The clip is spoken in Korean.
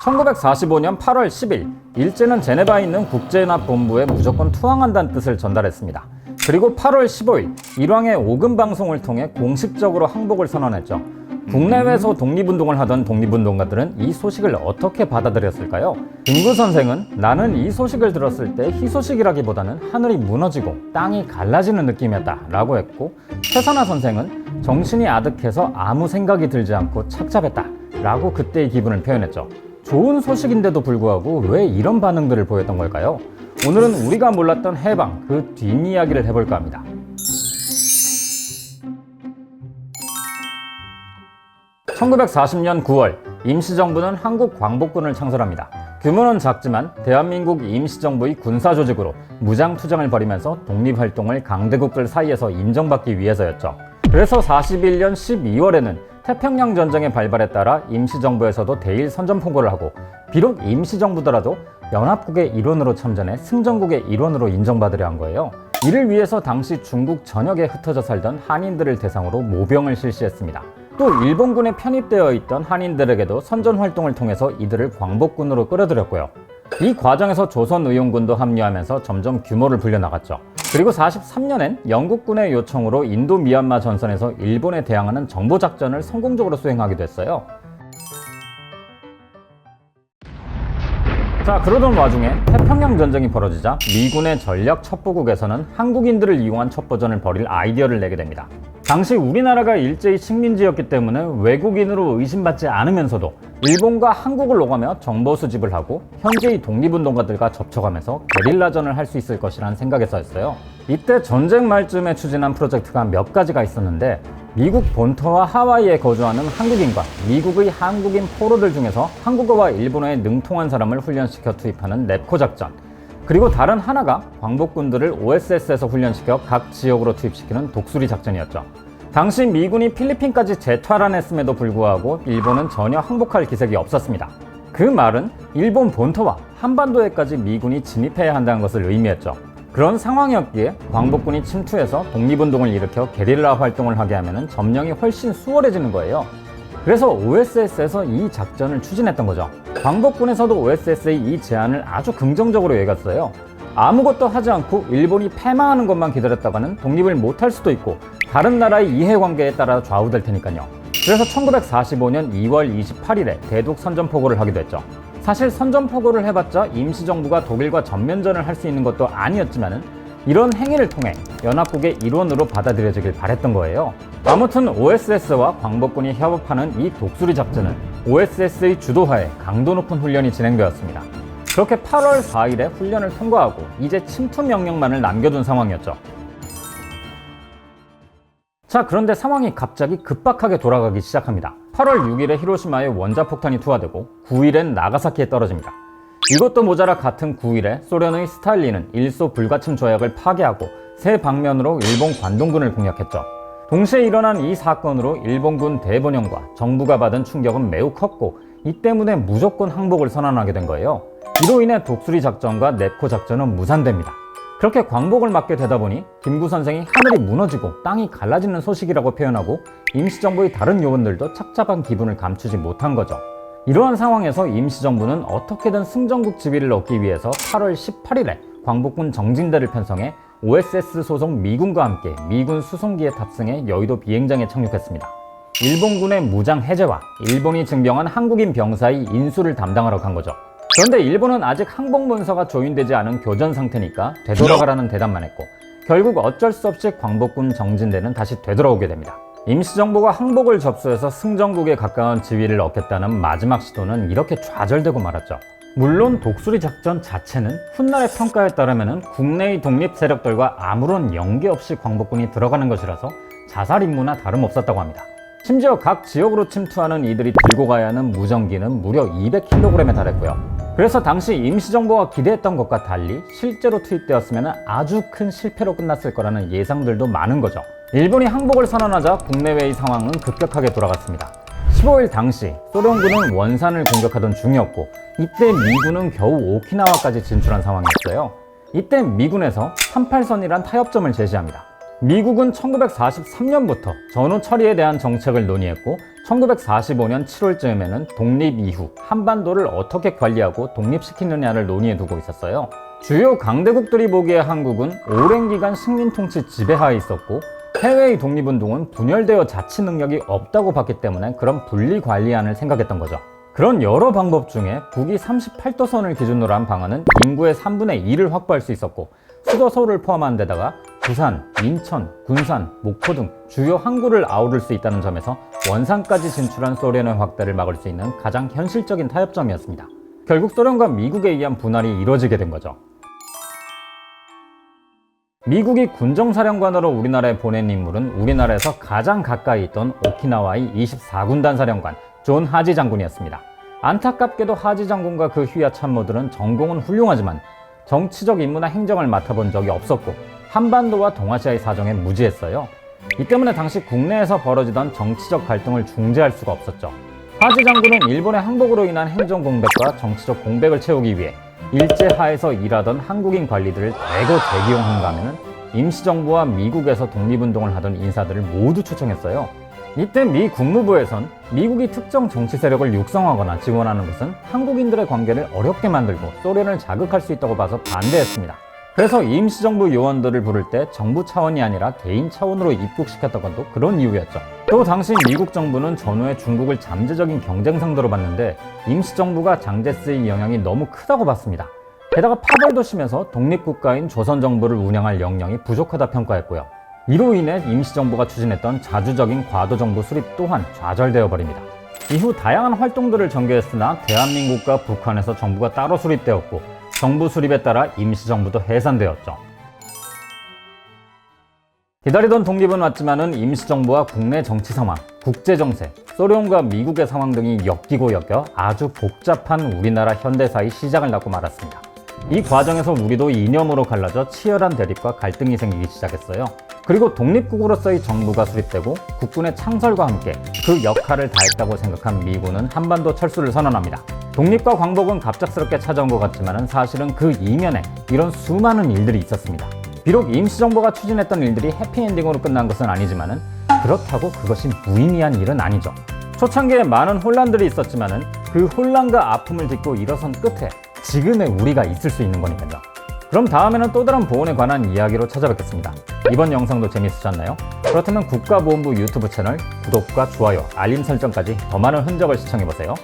1945년 8월 10일 일제는 제네바에 있는 국제연합본부에 무조건 투항한다는 뜻을 전달했습니다. 그리고 8월 15일 일왕의 오금 방송을 통해 공식적으로 항복을 선언했죠. 국내외에서 독립운동을 하던 독립운동가들은 이 소식을 어떻게 받아들였을까요? 김구 선생은 나는 이 소식을 들었을 때 희소식이라기보다는 하늘이 무너지고 땅이 갈라지는 느낌이었다 라고 했고 최선화 선생은 정신이 아득해서 아무 생각이 들지 않고 착잡했다 라고 그때의 기분을 표현했죠. 좋은 소식인데도 불구하고 왜 이런 반응들을 보였던 걸까요? 오늘은 우리가 몰랐던 해방 그 뒷이야기를 해볼까 합니다. (1940년 9월) 임시정부는 한국 광복군을 창설합니다. 규모는 작지만 대한민국 임시정부의 군사조직으로 무장투쟁을 벌이면서 독립활동을 강대국들 사이에서 인정받기 위해서였죠. 그래서 41년 12월에는 태평양 전쟁의 발발에 따라 임시정부에서도 대일 선전포고를 하고 비록 임시정부더라도 연합국의 일원으로 참전해 승전국의 일원으로 인정받으려 한 거예요. 이를 위해서 당시 중국 전역에 흩어져 살던 한인들을 대상으로 모병을 실시했습니다. 또 일본군에 편입되어 있던 한인들에게도 선전 활동을 통해서 이들을 광복군으로 끌어들였고요. 이 과정에서 조선의용군도 합류하면서 점점 규모를 불려나갔죠. 그리고 43년엔 영국군의 요청으로 인도 미얀마 전선에서 일본에 대항하는 정보작전을 성공적으로 수행하기도 했어요. 자, 그러던 와중에 태평양 전쟁이 벌어지자 미군의 전략 첩보국에서는 한국인들을 이용한 첩보전을 벌일 아이디어를 내게 됩니다. 당시 우리나라가 일제히 식민지였기 때문에 외국인으로 의심받지 않으면서도 일본과 한국을 오가며 정보 수집을 하고 현재의 독립운동가들과 접촉하면서 게릴라전을 할 수 있을 것이라는 생각에서였어요. 이때 전쟁 말쯤에 추진한 프로젝트가 몇 가지가 있었는데 미국 본토와 하와이에 거주하는 한국인과 미국의 한국인 포로들 중에서 한국어와 일본어에 능통한 사람을 훈련시켜 투입하는 넵코 작전 그리고 다른 하나가 광복군들을 OSS에서 훈련시켜 각 지역으로 투입시키는 독수리 작전이었죠. 당시 미군이 필리핀까지 재탈환했음에도 불구하고 일본은 전혀 항복할 기색이 없었습니다. 그 말은 일본 본토와 한반도에까지 미군이 진입해야 한다는 것을 의미했죠. 그런 상황이었기에 광복군이 침투해서 독립운동을 일으켜 게릴라 활동을 하게 하면 점령이 훨씬 수월해지는 거예요. 그래서 OSS에서 이 작전을 추진했던 거죠. 광복군에서도 OSS의 이 제안을 아주 긍정적으로 여겼어요. 아무것도 하지 않고 일본이 패망하는 것만 기다렸다가는 독립을 못할 수도 있고 다른 나라의 이해관계에 따라 좌우될 테니까요. 그래서 1945년 2월 28일에 대독 선전포고를 하기도 했죠. 사실 선전포고를 해봤자 임시정부가 독일과 전면전을 할 수 있는 것도 아니었지만은 이런 행위를 통해 연합국의 일원으로 받아들여지길 바랬던 거예요. 아무튼 OSS와 광복군이 협업하는 이 독수리 작전은 OSS의 주도하에 강도 높은 훈련이 진행되었습니다. 그렇게 8월 4일에 훈련을 통과하고 이제 침투 명령만을 남겨둔 상황이었죠. 자, 그런데 상황이 갑자기 급박하게 돌아가기 시작합니다. 8월 6일에 히로시마에 원자폭탄이 투하되고 9일엔 나가사키에 떨어집니다. 이것도 모자라 같은 9일에 소련의 스탈린은 일소 불가침 조약을 파괴하고 새 방면으로 일본 관동군을 공략했죠. 동시에 일어난 이 사건으로 일본군 대본영과 정부가 받은 충격은 매우 컸고 이 때문에 무조건 항복을 선언하게 된 거예요. 이로 인해 독수리 작전과 넵코 작전은 무산됩니다. 그렇게 광복을 맞게 되다 보니 김구 선생이 하늘이 무너지고 땅이 갈라지는 소식이라고 표현하고 임시정부의 다른 요원들도 착잡한 기분을 감추지 못한 거죠. 이러한 상황에서 임시정부는 어떻게든 승전국 지위를 얻기 위해서 8월 18일에 광복군 정진대를 편성해 OSS 소속 미군과 함께 미군 수송기에 탑승해 여의도 비행장에 착륙했습니다. 일본군의 무장 해제와 일본이 증병한 한국인 병사의 인수를 담당하러 간 거죠. 그런데 일본은 아직 항복 문서가 조인되지 않은 교전 상태니까 되돌아가라는 대답만 했고 결국 어쩔 수 없이 광복군 정진대는 다시 되돌아오게 됩니다. 임시정부가 항복을 접수해서 승전국에 가까운 지위를 얻겠다는 마지막 시도는 이렇게 좌절되고 말았죠. 물론 독수리 작전 자체는 훗날의 평가에 따르면 국내의 독립 세력들과 아무런 연계 없이 광복군이 들어가는 것이라서 자살 임무나 다름없었다고 합니다. 심지어 각 지역으로 침투하는 이들이 들고 가야 하는 무전기는 무려 200kg에 달했고요. 그래서 당시 임시정부가 기대했던 것과 달리 실제로 투입되었으면 아주 큰 실패로 끝났을 거라는 예상들도 많은 거죠. 일본이 항복을 선언하자 국내외의 상황은 급격하게 돌아갔습니다. 15일 당시 소련군은 원산을 공격하던 중이었고 이때 미군은 겨우 오키나와까지 진출한 상황이었어요. 이때 미군에서 38선이란 타협점을 제시합니다. 미국은 1943년부터 전후 처리에 대한 정책을 논의했고 1945년 7월쯤에는 독립 이후 한반도를 어떻게 관리하고 독립시키느냐를 논의해 두고 있었어요. 주요 강대국들이 보기에 한국은 오랜 기간 식민 통치 지배하에 있었고 해외의 독립운동은 분열되어 자치 능력이 없다고 봤기 때문에 그런 분리 관리안을 생각했던 거죠. 그런 여러 방법 중에 북이 38도선을 기준으로 한 방안은 인구의 3분의 2를 확보할 수 있었고 수도 서울을 포함한 데다가 부산, 인천, 군산, 목포 등 주요 항구를 아우를 수 있다는 점에서 원산까지 진출한 소련의 확대를 막을 수 있는 가장 현실적인 타협점이었습니다. 결국 소련과 미국에 의한 분할이 이뤄지게 된 거죠. 미국이 군정사령관으로 우리나라에 보낸 인물은 우리나라에서 가장 가까이 있던 오키나와의 24군단 사령관 존 하지 장군이었습니다. 안타깝게도 하지 장군과 그 휘하 참모들은 전공은 훌륭하지만 정치적 임무나 행정을 맡아본 적이 없었고 한반도와 동아시아의 사정에 무지했어요. 이 때문에 당시 국내에서 벌어지던 정치적 갈등을 중재할 수가 없었죠. 하지 장군은 일본의 항복으로 인한 행정 공백과 정치적 공백을 채우기 위해 일제 하에서 일하던 한국인 관리들을 대거 재기용한 다음에는 임시정부와 미국에서 독립운동을 하던 인사들을 모두 초청했어요. 이때 미 국무부에선 미국이 특정 정치 세력을 육성하거나 지원하는 것은 한국인들의 관계를 어렵게 만들고 소련을 자극할 수 있다고 봐서 반대했습니다. 그래서 임시정부 요원들을 부를 때 정부 차원이 아니라 개인 차원으로 입국시켰던 것도 그런 이유였죠. 또 당시 미국 정부는 전후에 중국을 잠재적인 경쟁 상대로 봤는데 임시정부가 장제스의 영향이 너무 크다고 봤습니다. 게다가 파벌도 심해서 독립국가인 조선정부를 운영할 역량이 부족하다 평가했고요. 이로 인해 임시정부가 추진했던 자주적인 과도정부 수립 또한 좌절되어 버립니다. 이후 다양한 활동들을 전개했으나 대한민국과 북한에서 정부가 따로 수립되었고 정부 수립에 따라 임시정부도 해산되었죠. 기다리던 독립은 왔지만은 임시정부와 국내 정치 상황, 국제 정세, 소련과 미국의 상황 등이 엮이고 엮여 아주 복잡한 우리나라 현대사의 시작을 낳고 말았습니다. 이 과정에서 우리도 이념으로 갈라져 치열한 대립과 갈등이 생기기 시작했어요. 그리고 독립국으로서의 정부가 수립되고 국군의 창설과 함께 그 역할을 다했다고 생각한 미군은 한반도 철수를 선언합니다. 독립과 광복은 갑작스럽게 찾아온 것 같지만 사실은 그 이면에 이런 수많은 일들이 있었습니다. 비록 임시정부가 추진했던 일들이 해피엔딩으로 끝난 것은 아니지만 그렇다고 그것이 무의미한 일은 아니죠. 초창기에 많은 혼란들이 있었지만 그 혼란과 아픔을 딛고 일어선 끝에 지금의 우리가 있을 수 있는 거니까요. 그럼 다음에는 또 다른 보훈에 관한 이야기로 찾아뵙겠습니다. 이번 영상도 재밌으셨나요? 그렇다면 국가보훈부 유튜브 채널 구독과 좋아요, 알림 설정까지 더 많은 흔적을 시청해보세요.